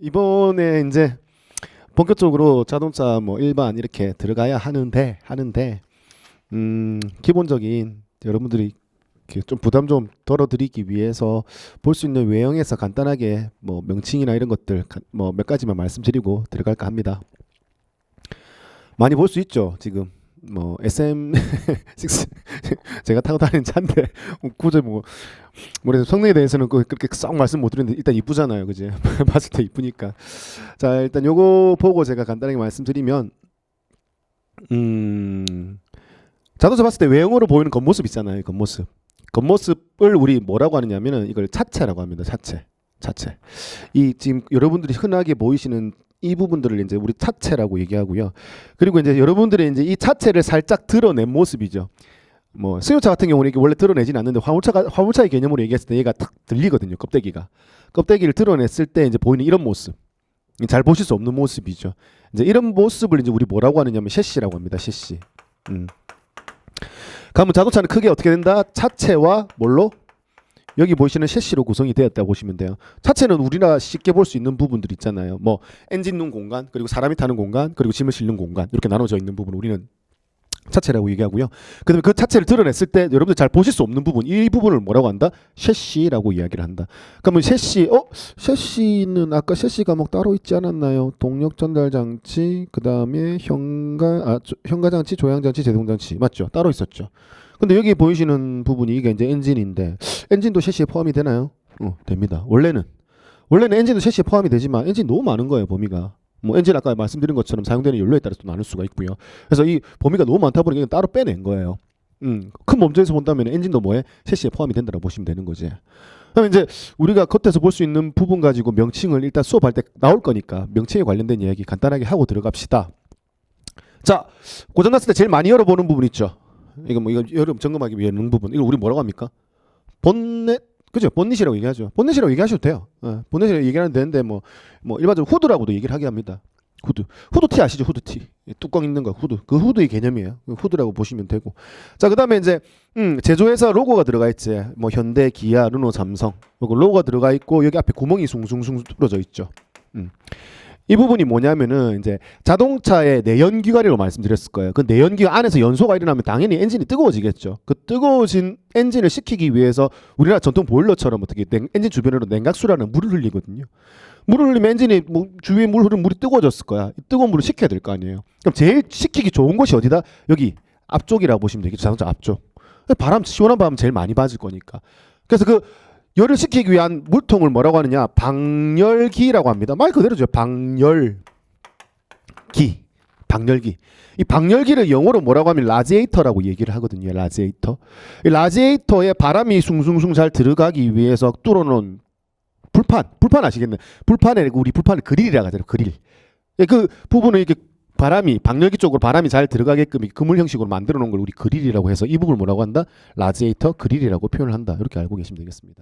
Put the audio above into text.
이번에 이제 본격적으로 자동차 뭐 일반 이렇게 들어가야 하는데 하는데 음 기본적인 여러분들이 좀 부담 좀 덜어드리기 위해서 볼 수 있는 외형에서 간단하게 뭐 명칭이나 이런 것들 뭐 몇 가지만 말씀드리고 들어갈까 합니다. 많이 볼 수 있죠 지금 뭐 SM6 제가 타고 다니는 차인데 굳이 뭐 뭐래서 성능에 대해서는 그- 그렇게 썩 말씀 못 드리는데 일단 이쁘잖아요. 그지? 봤을 때 이쁘니까. 자 일단 요거 보고 제가 간단하게 말씀드리면 음 자동차 봤을 때 외형으로 보이는 겉모습 있잖아요 겉모습. 겉모습을 우리 뭐라고 하느냐면은 이걸 차체라고 합니다 차체. 차체. 이 지금 여러분들이 흔하게 보이시는 이 부분들을 이제 우리 차체라고 얘기하고요. 그리고 이제 여러분들의 이제 이 차체를 살짝 드러낸 모습이죠 뭐 승용차 같은 경우는 이게 원래 드러내진 않는데 화물차가 화물차의 개념으로 얘기했을 때 얘가 탁 들리거든요 껍데기가. 껍데기를 드러냈을 때 이제 보이는 이런 모습. 잘 보실 수 없는 모습이죠. 이제 이런 모습을 이제 우리 뭐라고 하느냐면 셰시라고 합니다 셰시. 음. 그러면 자동차는 크게 어떻게 된다? 차체와 뭘로? 여기 보시는 셰시로 구성이 되었다 보시면 돼요. 차체는 우리나 쉽게 볼 수 있는 부분들 있잖아요. 뭐 엔진 룸 공간 그리고 사람이 타는 공간 그리고 짐을 실는 공간 이렇게 나눠져 있는 부분 우리는 차체라고 얘기하고요. 그다음에 그 차체를 드러냈을 때 여러분들 잘 보실 수 없는 부분 이 부분을 뭐라고 한다? 셰시라고 이야기를 한다. 그러면 셰시 어 셰시는 아까 셰시 과목 따로 있지 않았나요? 동력 전달 장치 그다음에 현가 아 조- 현가 장치, 조향 장치, 제동 장치 맞죠? 따로 있었죠. 근데 여기 보이시는 부분이 이게 이제 엔진인데 엔진도 셰시에 포함이 되나요? 어 됩니다. 원래는 원래는 엔진도 셰시에 포함이 되지만 엔진 너무 많은 거예요 범위가. 뭐 엔진 아까 말씀드린 것처럼 사용되는 연료에 따라서 또 나눌 수가 있고요. 그래서 이 범위가 너무 많다 보니까 따로 빼낸 거예요. 음, 큰 범주에서 본다면 엔진도 뭐에 셰시에 포함이 된다고 보시면 되는 거지. 그럼 이제 우리가 겉에서 볼 수 있는 부분 가지고 명칭을 일단 수업할 때 나올 거니까 명칭에 관련된 이야기 간단하게 하고 들어갑시다. 자, 고장 났을 때 제일 많이 열어보는 부분 있죠. 이거 뭐 이거 여름 점검하기 넣는 부분. 이거 우리 뭐라고 합니까? 본넷 그죠? 본닛이라고 얘기하죠. 본넷이라고 얘기하셔도 돼요. 어, 본넷이라고 얘기하면 되는데 뭐, 뭐 일반적으로 후드라고도 얘기를 하게 합니다. 후드. 후드티 아시죠? 후드티. 이 뚜껑 있는 거 후드. 그 후드의 개념이에요. 그 후드라고 보시면 되고. 자, 그다음에 이제 음, 제조회사 로고가 들어가 있지. 뭐 현대, 기아, 르노, 삼성. 요거 로고가 들어가 있고 여기 앞에 구멍이 숭숭숭 뚫어져 있죠. 음. 이 부분이 뭐냐면은 이제 자동차의 내연 기관이라고 말씀드렸을 거예요. 그 내연 기관 안에서 연소가 일어나면 당연히 엔진이 뜨거워지겠죠. 그 뜨거워진 엔진을 식히기 위해서 우리나라 전통 보일러처럼 어떻게 냉- 엔진 주변으로 냉각수라는 물을 흘리거든요. 물을 흘리면 엔진이 뭐 주위에 물 흐르면 물이 뜨거워졌을 거야. 이 뜨거운 물을 식혀야 될 거 아니에요. 그럼 제일 식히기 좋은 곳이 어디다? 여기 앞쪽이라고 보시면 되겠죠. 자동차 앞쪽. 바람 시원한 바람 제일 많이 맞을 거니까. 그래서 그 열을 식히기 위한 물통을 뭐라고 하느냐? 방열기라고 합니다. 말 그대로죠. 방열기. 방열기. 이 방열기를 영어로 뭐라고 하면 라지에이터라고 얘기를 하거든요. 라지에이터. 이 라지에이터에 바람이 숭숭숭 잘 들어가기 위해서 뚫어놓은 불판. 불판 아시겠네. 불판에 우리 불판을 그릴이라고 하잖아요. 그릴. 예, 그 부분을 이렇게 바람이 방열기 쪽으로 바람이 잘 들어가게끔 이 그물 형식으로 만들어 놓은 걸 우리 그릴이라고 해서 이 부분을 뭐라고 한다? 라지에이터 그릴이라고 표현을 한다. 이렇게 알고 계시면 되겠습니다.